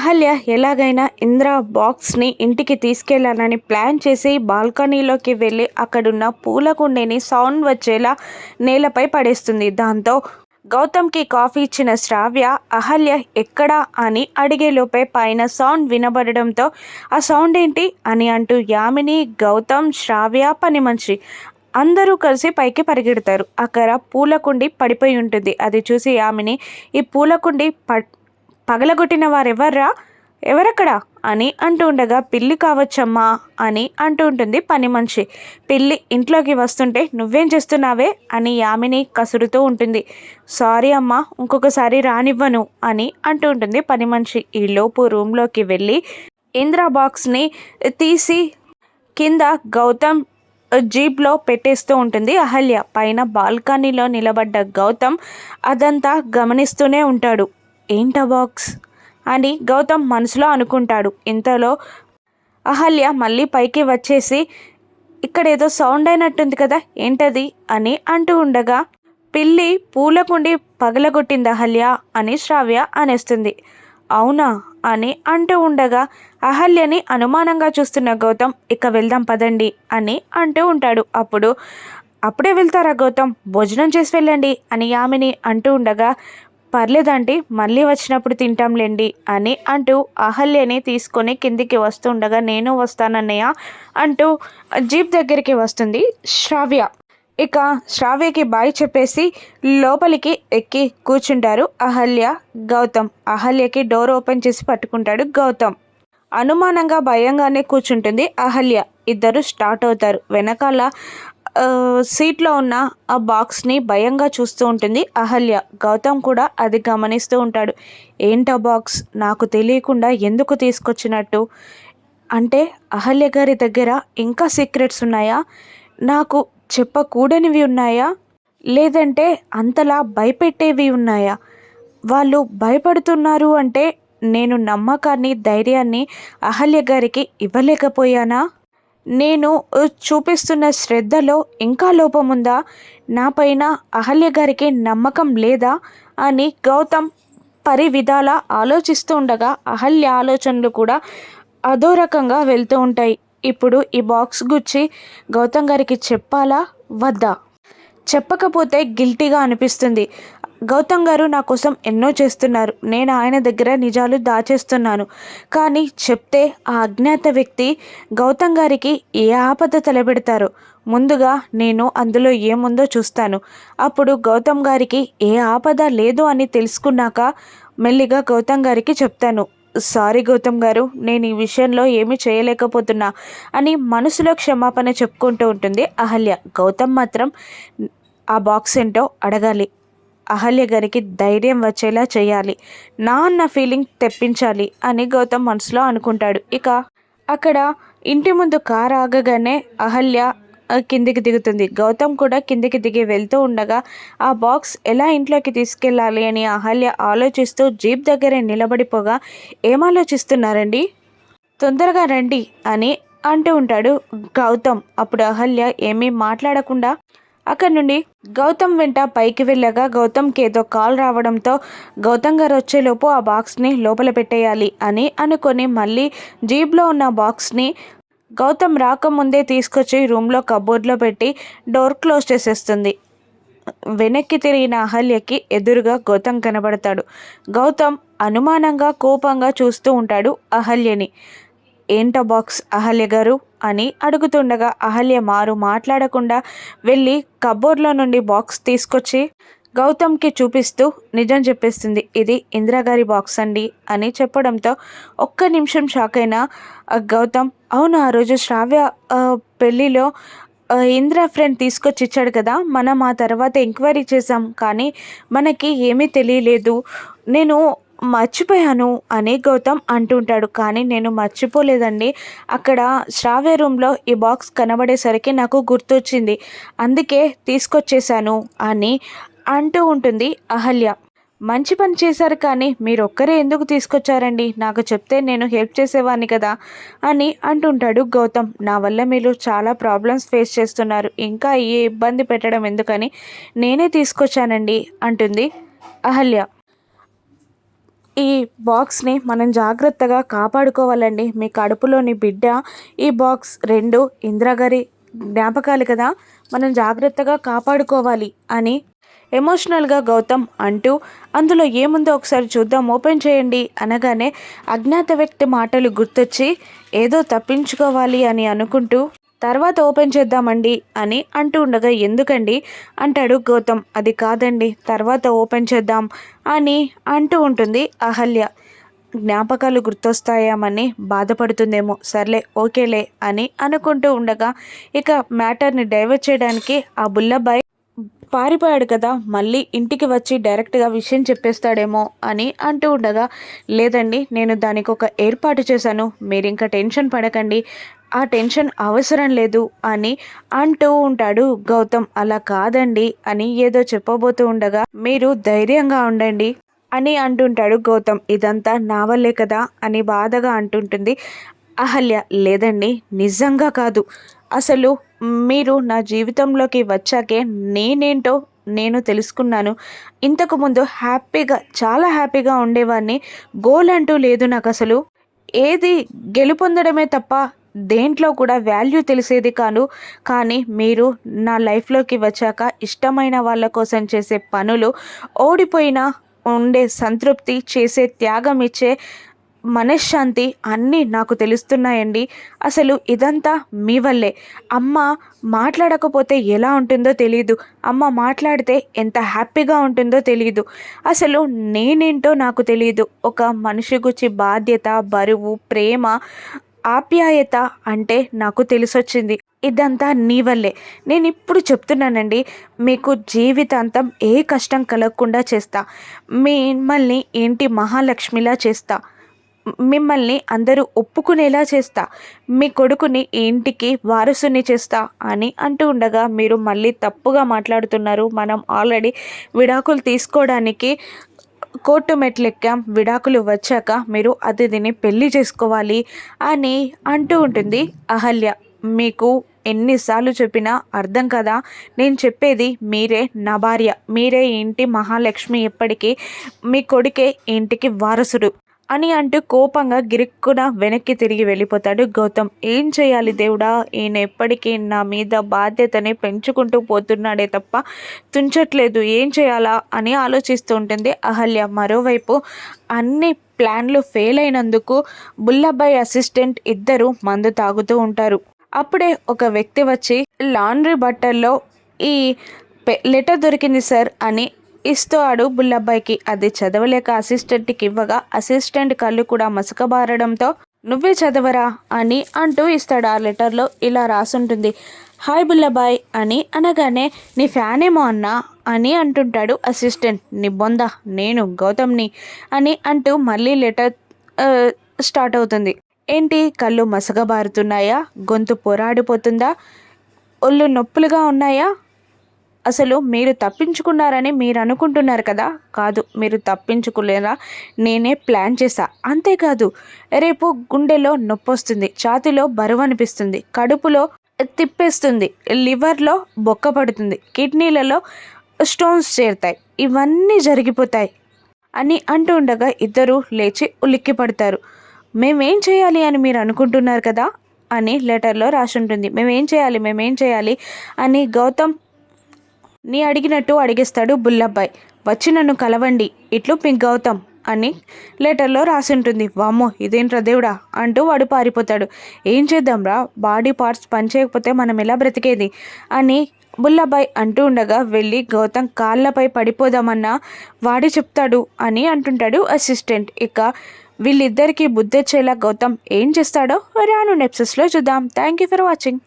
అహల్య ఎలాగైనా ఇంద్ర బాక్స్ని ఇంటికి తీసుకెళ్ళాలని ప్లాన్ చేసి బాల్కనీలోకి వెళ్ళి అక్కడున్న పూల కుండీని సౌండ్ వచ్చేలా నేలపై పడేస్తుంది. దాంతో గౌతమ్కి కాఫీ ఇచ్చిన శ్రావ్య అహల్య ఎక్కడా? అని అడిగేలోపే పైన సౌండ్ వినబడడంతో ఆ సౌండ్ ఏంటి? అని అంటూ యామిని గౌతమ్ శ్రావ్య పని మనిషి అందరూ కలిసి పైకి పరిగెడతారు. అక్కడ పూలకుండి పడిపోయి ఉంటుంది. అది చూసి యామిని ఈ పూలకుండి ప పగలగొట్టిన వారెవర్రా? ఎవరక్కడ? అని అంటూ ఉండగా పిల్లి కావచ్చమ్మా అని అంటూ ఉంటుంది పని మనిషి. పిల్లి ఇంట్లోకి వస్తుంటే నువ్వేం చేస్తున్నావే? అని యామిని కసురుతూ ఉంటుంది. సారీ అమ్మా ఇంకొకసారి రానివ్వను అని అంటూ ఉంటుంది పని మనిషి. ఈలోపు రూమ్లోకి వెళ్ళి ఇంద్రా బాక్స్ని తీసి కింద గౌతమ్ జీప్లో పెట్టేస్తూ ఉంటుంది. అహల్య పైన బాల్కనీలో నిలబడ్డ గౌతమ్ అదంతా గమనిస్తూనే ఉంటాడు. ఏంటా బాక్స్? అని గౌతమ్ మనసులో అనుకుంటాడు. ఇంతలో అహల్య మళ్ళీ పైకి వచ్చేసి ఇక్కడ ఏదో సౌండ్ అయినట్టుంది కదా ఏంటది? అని అంటూ ఉండగా పిల్లి పూలకుండి పగలగొట్టింది అహల్య అని శ్రావ్య అనేస్తుంది. అవునా? అని అంటూ ఉండగా అహల్యని అనుమానంగా చూస్తున్న గౌతమ్ ఇక వెళ్దాం పదండి అని అంటూ ఉంటాడు. అప్పుడు అప్పుడే వెళ్తారా గౌతమ్? భోజనం చేసి వెళ్ళండి అని యామిని అంటూ ఉండగా పర్లేదండి మళ్ళీ వచ్చినప్పుడు తింటాంలేండి అని అంటూ అహల్యని తీసుకొని కిందికి వస్తుండగా నేను వస్తానన్నయ్య అంటూ జీప్ దగ్గరికి వస్తుంది శ్రావ్య. ఇక శ్రావ్యకి బాయ్ చెప్పేసి లోపలికి ఎక్కి కూర్చుంటారు అహల్య గౌతమ్. అహల్యకి డోర్ ఓపెన్ చేసి పట్టుకుంటాడు గౌతమ్. అనుమానంగా భయంగానే కూర్చుంటుంది అహల్య. ఇద్దరు స్టార్ట్ అవుతారు. వెనకాల సీట్లో ఉన్న ఆ బాక్స్ని భయంగా చూస్తూ ఉంటుంది అహల్య. గౌతమ్ కూడా అది గమనిస్తూ ఉంటాడు. ఏంటా బాక్స్? నాకు తెలియకుండా ఎందుకు తీసుకొచ్చినట్టు? అంటే అహల్య గారి దగ్గర ఇంకా సీక్రెట్స్ ఉన్నాయా? నాకు చెప్పకూడనివి ఉన్నాయా? లేదంటే అంతలా భయపెట్టేవి ఉన్నాయా? వాళ్ళు భయపడుతున్నారు అంటే నేను నమ్మకాన్ని ధైర్యాన్ని అహల్య గారికి ఇవ్వలేకపోయానా? నేను చూపిస్తున్న శ్రద్ధలో ఇంకా లోపముందా నా పైన అహల్య గారికి నమ్మకం లేదా? అని గౌతమ్ పరి విధాల ఆలోచిస్తూ ఉండగా అహల్య ఆలోచనలు కూడా అదో రకంగా వెళ్తూ ఉంటాయి. ఇప్పుడు ఈ బాక్స్ గుచ్చి గౌతమ్ గారికి చెప్పాలా? వద్దా? చెప్పకపోతే గిల్టీగా అనిపిస్తుంది. గౌతమ్ గారు నా కోసం ఎన్నో చేస్తున్నారు. నేను ఆయన దగ్గర నిజాలు దాచేస్తున్నాను. కానీ చెప్తే ఆ అజ్ఞాత వ్యక్తి గౌతమ్ గారికి ఏ ఆపద తలబెడతారో ముందుగా నేను అందులో ఏముందో చూస్తాను. అప్పుడు గౌతమ్ గారికి ఏ ఆపద లేదు అని తెలుసుకున్నాక మెల్లిగా గౌతమ్ గారికి చెప్తాను. సారీ గౌతమ్ గారు నేను ఈ విషయంలో ఏమీ చేయలేకపోతున్నా అని మనసులో క్షమాపణ చెప్పుకుంటూ ఉంటుంది అహల్య. గౌతమ్ మాత్రం ఆ బాక్స్ ఏంటో అడగాలి. అహల్య గారికి ధైర్యం వచ్చేలా చేయాలి. నా అన్న ఫీలింగ్ తెప్పించాలి అని గౌతమ్ మనసులో అనుకుంటాడు. ఇక అక్కడ ఇంటి ముందు కారు ఆగగానే అహల్య కిందికి దిగుతుంది. గౌతమ్ కూడా కిందికి దిగి వెళ్తూ ఉండగా ఆ బాక్స్ ఎలా ఇంట్లోకి తీసుకెళ్ళాలి? అని అహల్య ఆలోచిస్తూ జీప్ దగ్గరే నిలబడిపోగా ఏం ఆలోచిస్తున్నారండి? తొందరగా రండి అని అంటూ ఉంటాడు గౌతమ్. అప్పుడు అహల్య ఏమీ మాట్లాడకుండా అక్కడి నుండి గౌతమ్ వెంట పైకి వెళ్ళగా గౌతమ్కి ఏదో కాల్ రావడంతో గౌతమ్ గారు వచ్చేలోపు ఆ బాక్స్ని లోపల పెట్టేయాలి అని అనుకొని మళ్ళీ జీప్లో ఉన్న బాక్స్ని గౌతమ్ రాకముందే తీసుకొచ్చి రూమ్లో కబోర్డ్లో పెట్టి డోర్ క్లోజ్ చేసేస్తుంది. వెనక్కి తిరిగిన అహల్యకి ఎదురుగా గౌతమ్ కనబడతాడు. గౌతమ్ అనుమానంగా కోపంగా చూస్తూ ఉంటాడు అహల్యని. ఏంట బాక్స్ అహల్య గారు? అని అడుగుతుండగా అహల్య మారు మాట్లాడకుండా వెళ్ళి కబోర్డ్లో నుండి బాక్స్ తీసుకొచ్చి గౌతమ్కి చూపిస్తూ నిజం చెప్పేస్తుంది. ఇది ఇందిరాగారి బాక్స్ అండి అని చెప్పడంతో ఒక్క నిమిషం షాక్ అయిన గౌతమ్ అవును ఆ రోజు శ్రావ్య పెళ్ళిలో ఇందిరా ఫ్రెండ్ తీసుకొచ్చి ఇచ్చాడు కదా మనం ఆ తర్వాత ఎంక్వైరీ చేసాం కానీ మనకి ఏమీ తెలియలేదు. నేను మర్చిపోయాను అని గౌతమ్ అంటుంటాడు. కానీ నేను మర్చిపోలేదండి. అక్కడ శ్రావ్య రూమ్లో ఈ బాక్స్ కనబడేసరికి నాకు గుర్తొచ్చింది. అందుకే తీసుకొచ్చేసాను అని అంటూ ఉంటుంది అహల్య. మంచి పని చేశారు కానీ మీరు ఒక్కరే ఎందుకు తీసుకొచ్చారండి? నాకు చెప్తే నేను హెల్ప్ చేసేవాడిని కదా అని అంటుంటాడు గౌతమ్. నా వల్ల మీరు చాలా ప్రాబ్లమ్స్ ఫేస్ చేస్తున్నారు. ఇంకా ఏ ఇబ్బంది పెట్టడం ఎందుకని నేనే తీసుకొచ్చానండి అంటుంది అహల్య. ఈ బాక్స్ని మనం జాగ్రత్తగా కాపాడుకోవాలండి. మీ కడుపులోని బిడ్డ ఈ బాక్స్ రెండు ఇందిరాగారి జ్ఞాపకాలు కదా. మనం జాగ్రత్తగా కాపాడుకోవాలి అని ఎమోషనల్గా గౌతమ్ అంటూ అందులో ఏముందో ఒకసారి చూద్దాం ఓపెన్ చేయండి అనగానే అజ్ఞాత వ్యక్తి మాటలు గుర్తొచ్చి ఏదో తప్పించుకోవాలి అని అనుకుంటూ తర్వాత ఓపెన్ చేద్దామండి అని అంటూ ఉండగా ఎందుకండి? అంటాడు గౌతమ్. అది కాదండి తర్వాత ఓపెన్ చేద్దాం అని అంటూ ఉంటుంది అహల్య. జ్ఞాపకాలు గుర్తొస్తాయామని బాధపడుతుందేమో. సర్లే ఓకేలే అని అనుకుంటూ ఉండగా ఇక మ్యాటర్ని డైవర్ట్ చేయడానికి ఆ బుల్లబాయ్ పారిపోయాడు కదా మళ్ళీ ఇంటికి వచ్చి డైరెక్ట్గా విషయం చెప్పేస్తాడేమో అని అంటూ ఉండగా లేదండి నేను దానికి ఒక ఏర్పాటు చేశాను మీరు ఇంకా టెన్షన్ పడకండి ఆ టెన్షన్ అవసరం లేదు అని అంటూ ఉంటాడు గౌతమ్. అలా కాదండి అని ఏదో చెప్పబోతూ ఉండగా మీరు ధైర్యంగా ఉండండి అని అంటుంటాడు గౌతమ్. ఇదంతా నా వల్లే కదా అని బాధగా అంటుంటుంది అహల్య. లేదండి నిజంగా కాదు. అసలు మీరు నా జీవితంలోకి వచ్చాకే నేనేంటో నేను తెలుసుకున్నాను. ఇంతకు ముందు హ్యాపీగా చాలా హ్యాపీగా ఉండేవాడిని. గోల్ అంటూ లేదు నాకు అసలు ఏది గెలుపొందడమే తప్ప దేంట్లో కూడా వాల్యూ తెలిసేది కాను కానీ మీరు నా లైఫ్లోకి వచ్చాక ఇష్టమైన వాళ్ళ కోసం చేసే పనులు ఓడిపోయినా ఉండే సంతృప్తి చేసే త్యాగం ఇచ్చే మనశ్శాంతి అన్నీ నాకు తెలుస్తున్నాయండి. అసలు ఇదంతా మీ వల్లే. అమ్మ మాట్లాడకపోతే ఎలా ఉంటుందో తెలియదు అమ్మ మాట్లాడితే ఎంత హ్యాపీగా ఉంటుందో తెలియదు అసలు నేనేంటో నాకు తెలియదు ఒక మనిషి గురించి బాధ్యత బరువు ప్రేమ ఆప్యాయత అంటే నాకు తెలిసొచ్చింది. ఇదంతా నీ వల్లే. నేను ఇప్పుడు చెప్తున్నానండి మీకు జీవితాంతం ఏ కష్టం కలగకుండా చేస్తా. మిమ్మల్ని ఏంటి మహాలక్ష్మిలా చేస్తా. మిమ్మల్ని అందరూ ఒప్పుకునేలా చేస్తా. మీ కొడుకుని ఇంటికి వారసుని చేస్తా అని అంటూ ఉండగా మీరు మళ్ళీ తప్పుగా మాట్లాడుతున్నారు. మనం ఆల్రెడీ విడాకులు తీసుకోవడానికి కోర్టు మెట్లెక్కాం. విడాకులు వచ్చాక మీరు అతిథిని పెళ్ళి చేసుకోవాలి అని అంటూ ఉంటుంది. అహల్య మీకు ఎన్నిసార్లు చెప్పినా అర్థం కదా? నేను చెప్పేది మీరే నా భార్య. మీరే ఇంటి మహాలక్ష్మి ఎప్పటికీ మీ కొడుకే ఇంటికి వారసుడు. అని అంటూ కోపంగా గిరిక్కున వెనక్కి తిరిగి వెళ్ళిపోతాడు గౌతమ్. ఏం చేయాలి దేవుడా? ఈయన ఎప్పటికీ నా మీద బాధ్యతని పెంచుకుంటూ పోతున్నాడే తప్ప తుంచట్లేదు. ఏం చేయాలా? అని ఆలోచిస్తూ ఉంటుంది అహల్య. మరోవైపు అన్ని ప్లాన్లు ఫెయిల్ అయినందుకు బుల్లబ్బాయి అసిస్టెంట్ ఇద్దరు మందు తాగుతూ ఉంటారు. అప్పుడే ఒక వ్యక్తి వచ్చి లాండ్రీ బట్టల్లో ఈ లెటర్ దొరికింది సార్ అని ఇస్తాడు బుల్లబ్బాయికి. అది చదవలేక అసిస్టెంట్కి ఇవ్వగా అసిస్టెంట్ కళ్ళు కూడా మసకబారడంతో నువ్వే చదవరా? అని అంటూ ఇస్తాడు. ఆ లెటర్లో ఇలా రాసుంటుంది. హాయ్ బుల్లబాయ్ అని అనగానే నీ ఫ్యాన్ ఏమో అన్నా? అని అంటుంటాడు అసిస్టెంట్ నీ బొంద నేను గౌతమ్ని అని అంటూ మళ్ళీ లెటర్ స్టార్ట్ అవుతుంది. ఏంటి కళ్ళు మసగబారుతున్నాయా గొంతు పోరాడిపోతుందా? ఒళ్ళు నొప్పులుగా ఉన్నాయా? అసలు మీరు తప్పించుకున్నారని మీరు అనుకుంటున్నారు కదా? కాదు మీరు తప్పించుకోలేరా నేనే ప్లాన్ చేశా. అంతేకాదు రేపు గుండెలో నొప్పి వస్తుంది ఛాతిలో బరువు అనిపిస్తుంది కడుపులో తిప్పేస్తుంది లివర్లో బొక్క పడుతుంది కిడ్నీలలో స్టోన్స్ చేరుతాయి ఇవన్నీ జరిగిపోతాయి అని అంటూ ఉండగా ఇద్దరు లేచి ఉలిక్కి పడతారు. మేమేం చేయాలి అని మీరు అనుకుంటున్నారు కదా? అని లెటర్లో రాసి ఉంటుంది మేమేం చేయాలి? మేమేం చేయాలి? అని గౌతమ్ నీ అడిగినట్టు అడిగిస్తాడు బుల్లబ్బాయ్. వచ్చి నన్ను కలవండి ఇట్లు పింక్ గౌతమ్ అని లెటర్లో రాసి ఉంటుంది వామ్మో ఇదేంట్రా దేవుడా అంటూ వాడు పారిపోతాడు. ఏం చేద్దాంరా బాడీ పార్ట్స్ పనిచేయకపోతే మనం ఎలా బ్రతికేది అని బుల్లబాయ్ అంటూ ఉండగా వెళ్ళి గౌతమ్ కాళ్ళపై పడిపోదామన్నా వాడి చెప్తాడు అని అంటుంటాడు అసిస్టెంట్. ఇక వీళ్ళిద్దరికీ బుద్ధొచ్చేలా గౌతమ్ ఏం చేస్తాడో రాను నెప్సెస్లో చూద్దాం. Thank you for watching.